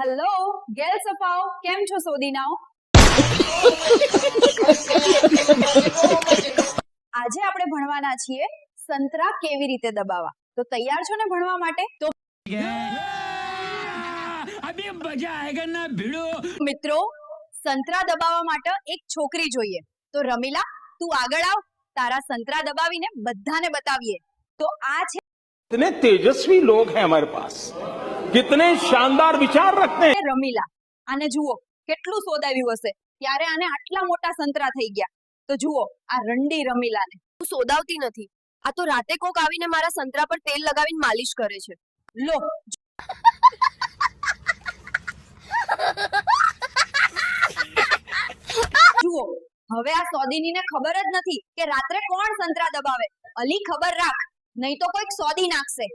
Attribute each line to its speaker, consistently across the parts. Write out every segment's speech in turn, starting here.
Speaker 1: Hello ગેલ સફાઓ કેમ છો સોદીનાઓ? આજે આપણે ભણવાના છીએ સંતરા કેવી રીતે દબાવવા. તો તૈયાર છો ને ભણવા માટે? તો મિત્રો સંતરા દબાવવા માટે એક છોકરી જોઈએ. તો રમીલા તું આગળ આવ તારા સંતરા દબાવીને બધાને બતાવીએ. તો આ છે
Speaker 2: તેજસ્વી લોગ હે હમારે પાસ કિતને શાનદાર વિચાર રખતે
Speaker 1: રમીલા આને જુઓ કેટલું સોદાવ્યું હશે ત્યારે આને આટલા મોટા સંતરા થઈ ગયા તો જુઓ આ રંડી રમીલાને
Speaker 3: હું સોદાવતી નથી આ તો રાતે કોક આવીને મારા સંતરા પર તેલ લગાવીને માલિશ કરે છે
Speaker 1: લો જુઓ હવે આ સોદીનીને ખબર જ નથી કે રાત્રે કોણ સંતરા દબાવે. અલી ખબર રાખ નહીં તો કોઈક સોદી નાખશે.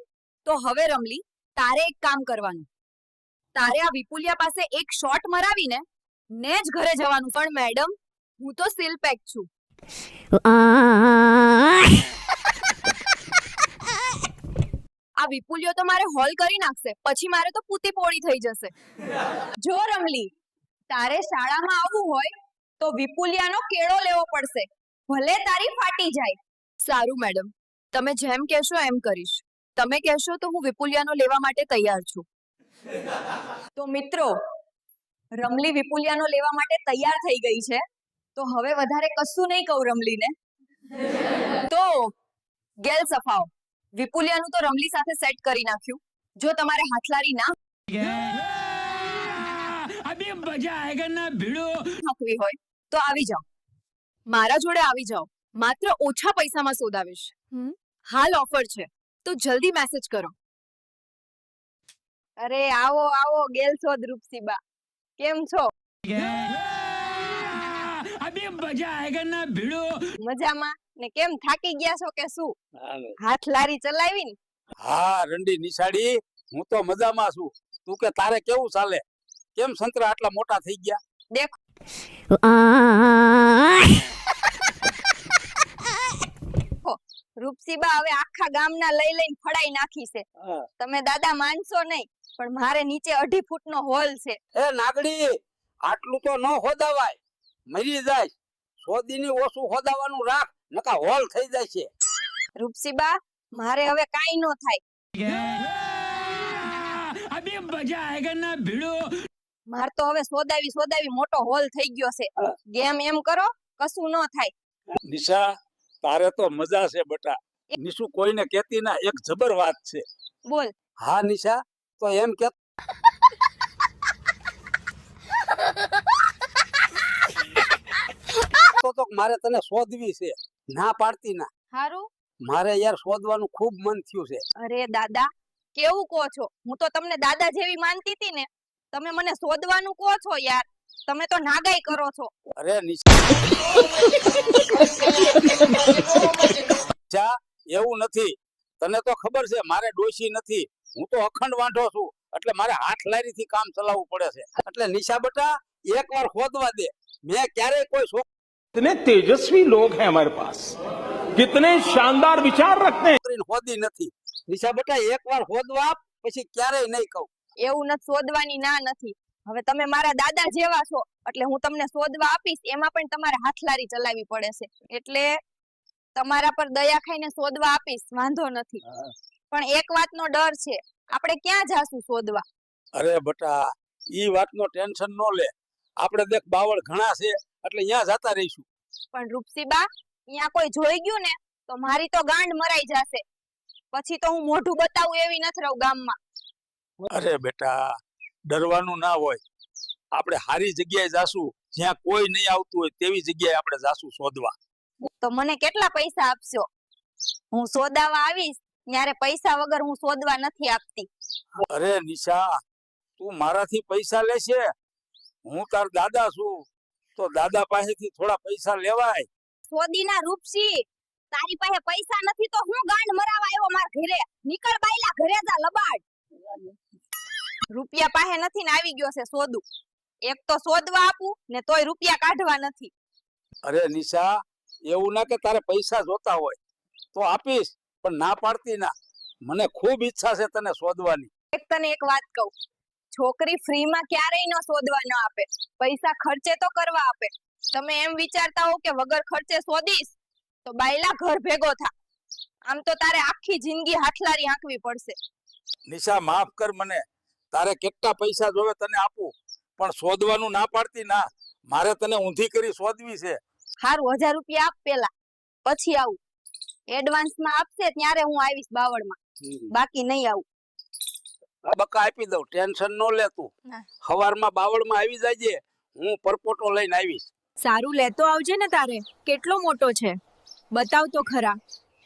Speaker 3: તો હવે રમલી તારે એક કામ કરવાનું. તારે આ વિપુલિયા પાસે એક શોટ મરાવીને ને જ ઘરે જવાનું. પણ મેડમ હું તો સીલ પેક છું. આ વિપુલિયો તો મારે હોલ કરી નાખશે. પછી મારે તો પૂતી પોળી થઈ જશે.
Speaker 1: જો રમલી તારે શાળામાં આવવું હોય તો વિપુલિયાનો કેળો લેવો પડશે. ભલે તારી ફાટી જાય.
Speaker 3: સારું મેડમ તમે જેમ કહેશો એમ કરીશ. તમે કહેશો તો હું વિપુલિયાનો લેવા માટે તૈયાર છું.
Speaker 1: તો મિત્રો રમલી વિપુલિયાનો લેવા માટે તૈયાર થઈ ગઈ છે. તો હવે વધારે કશું નહીં કહું રમલીને.
Speaker 3: તો ગેલ સફાઓ. વિપુલિયાનું તો રમલી સાથે સેટ કરી નાખ્યું. જો તમારે હાથલારી ના મજા હોય તો આવી જાઓ. મારા જોડે આવી જાઓ. માત્ર ઓછા પૈસામાં સોદાવીશ. હાલ ઓફર છે. તો જલ્દી મેસેજ કરો.
Speaker 1: અરે આવો આવો ગેલસોદ રૂપસીબા કેમ છો?
Speaker 4: અભી મજા આયેગા ના ભીડો.
Speaker 1: મજામાં? ને કેમ થાકી ગયા છો કે શું? હાથ લારી ચલાવીને?
Speaker 5: હા રંડી નિશાળી. હું તો મજામાં છું. તું કે તારે કેવું ચાલે? કેમ સંતરા આટલા મોટા થઈ ગયા?
Speaker 1: દેખ રૂપસીબા હવે આખા ગામ ના લઈ લઈને ફડાઈ નાખી છે. તમે દાદા માનશો નહીં પણ મારે નીચે અઢી ફૂટનો હોલ છે.
Speaker 5: એ નાગડી આટલું તો ન હોદાવાય. મરી જાય. સોદીની ઓછું હોદાવાનું રાખ નકા હોલ થઈ જાય છે.
Speaker 1: રૂપસીબા મારે હવે કાઈ ન થાય. મારે તો હવે સોદાવી સોદાવી મોટો હોલ થઈ ગયો છે. ગેમ એમ કરો કશું ન થાય.
Speaker 5: નિશા તારે તો મજા છે બટા. નિશુ કોઈને કેતી ના એક જબર વાત છે.
Speaker 1: બોલ.
Speaker 5: હા નિશા તો એમ કે તો તો મારે તને શોધવી છે. ના પાડતી ના.
Speaker 1: હારું?
Speaker 5: મારે યાર શોધવાનું ખૂબ મન થયું છે.
Speaker 1: અરે દાદા કેવું કહો છો? હું તો તમને દાદા જેવી માનતી હતી ને. તમે મને શોધવાનું કહો છો યાર. તમે તો નાગાઈ કરો છો
Speaker 5: અરે નિશા નિશા, એવું નથી તને તો ખબર છે મારે ડોશી નથી હું તો અખંડ વાંઢો છું એટલે મારે હાથ લારીથી કામ ચલાવવું પડે છે એટલે નિશા બટા એકવાર ખોદવા દે મેં ક્યારેય કોઈ
Speaker 2: कितने तेजस्वी लोग हैं हमारे पास कितने शानदार विचार रखते हैं
Speaker 5: છોકરીને ખોદી નથી નિશા બટા એકવાર ખોદવા આપ, પછી ક્યારેય નહીં કહું
Speaker 1: એવું નથી શોધવાની ના નથી હવે તમે મારા દાદા જેવા છો એટલે હું તમને શોધવા આપીશ એમાં પણ તમારે હાથલારી ચલાવવી પડે છે. એટલે તમારા પર દયા ખાઈને શોધવા આપીશ વાંધો નથી. પણ એક વાતનો ડર છે આપણે ક્યાં જાશું શોધવા?
Speaker 5: અરે બટા ઈ વાતનો ટેન્શન ન લે. આપણે દેખ બાવળ ઘણા છે એટલે અહીંયા જતા રહીશું.
Speaker 1: પણ રૂપસીબા અહીંયા કોઈ જોઈ ગયું ને તો મારી તો ગાંડ મરાઈ જશે. પછી તો હું મોઢું બતાવું એવી નથી રહું ગામમાં.
Speaker 5: અરે બેટા ડરવાનું ના હોય. આપણે સારી જગ્યાએ જાશું જ્યાં કોઈ નહીં આવતું હોય તેવી જગ્યાએ આપણે જાશું શોધવા.
Speaker 1: તો મને કેટલા પૈસા આપશો? હું શોધાવા આવીશ ત્યારે પૈસા વગર હું શોધવા નથી આપતી.
Speaker 5: અરે નિશા તું મારાથી પૈસા લેશે? હું તાર દાદા છું તો દાદા પાસેથી થોડા પૈસા લેવાય.
Speaker 1: સોદીના રૂપસી તારી પાસે પૈસા નથી તો હું ગાંડ મરાવા આવ્યો મારા ઘરે? નીકળ બાયલા ઘરે જા લબાડ. રૂપિયા પાસે નથી ને આવી ગયો છે સોદું. એક તો શોધવા આપું ને તોય રૂપિયા કાઢવા નથી.
Speaker 5: અરે નિશા એવું ના કે તારે પૈસા જોતા હોય. તો આપીશ પણ ના પાડતી ના. મને ખૂબ ઈચ્છા છે તને શોધવાની
Speaker 1: એક તને એક વાત કહું. છોકરી ફ્રીમાં ક્યારેય ન શોધવા ન આપે. પૈસા ખર્ચે તો કરવા આપે. તમે એમ વિચારતા હો કે વગર ખર્ચે શોધીશ તો બાયલા ઘર ભેગો થા. આમ તો તારે આખી જિંદગી હાથલારી હાંકવી પડશે.
Speaker 5: નિશા માફ કર મને. તારે કેટલા પૈસા જોવે તને આપું. પણ શોધવાનું ના પાડતી ના. મારે તને ઊંધી કરી શોધવી છે.
Speaker 1: હારું હજાર રૂપિયા આપ પેલા. પછી આવું. એડવાન્સમાં આપશે ત્યારે હું આવીશ બાવળમાં. બાકી નહીં આવું.
Speaker 5: બકા આપી દઉં. ટેન્શન ન લે તું. સવારમાં બાવળમાં આવી જાજે. હું પરપોટો લઈને આવીશ.
Speaker 3: સારું લેતો આવજે ને તારે. કેટલો મોટો છે. બતાવ તો ખરા.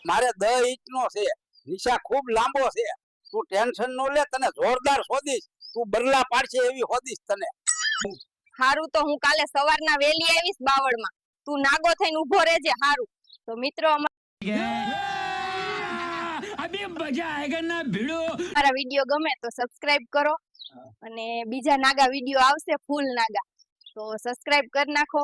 Speaker 5: મારે દહ ઇંચ નો છે. નિશા ખૂબ લાંબો છે. તું ટેન્શન નો લે તને જોરદાર શોધીશ. તું બરલા પાડશે એવી હોદીશ તને.
Speaker 1: હારું તો હું કાલે સવારના વેલી આવીશ બાવળમાં. તું નાગો થઈને ઊભો રહેજે હારું. તો મિત્રો
Speaker 4: અભી મજા
Speaker 1: મારા વિડિયો ગમે તો સબસ્ક્રાઇબ કરો. અને બીજા નાગા વીડિયો આવશે ફૂલ નાગા. તો સબસ્ક્રાઇબ કરી નાખો.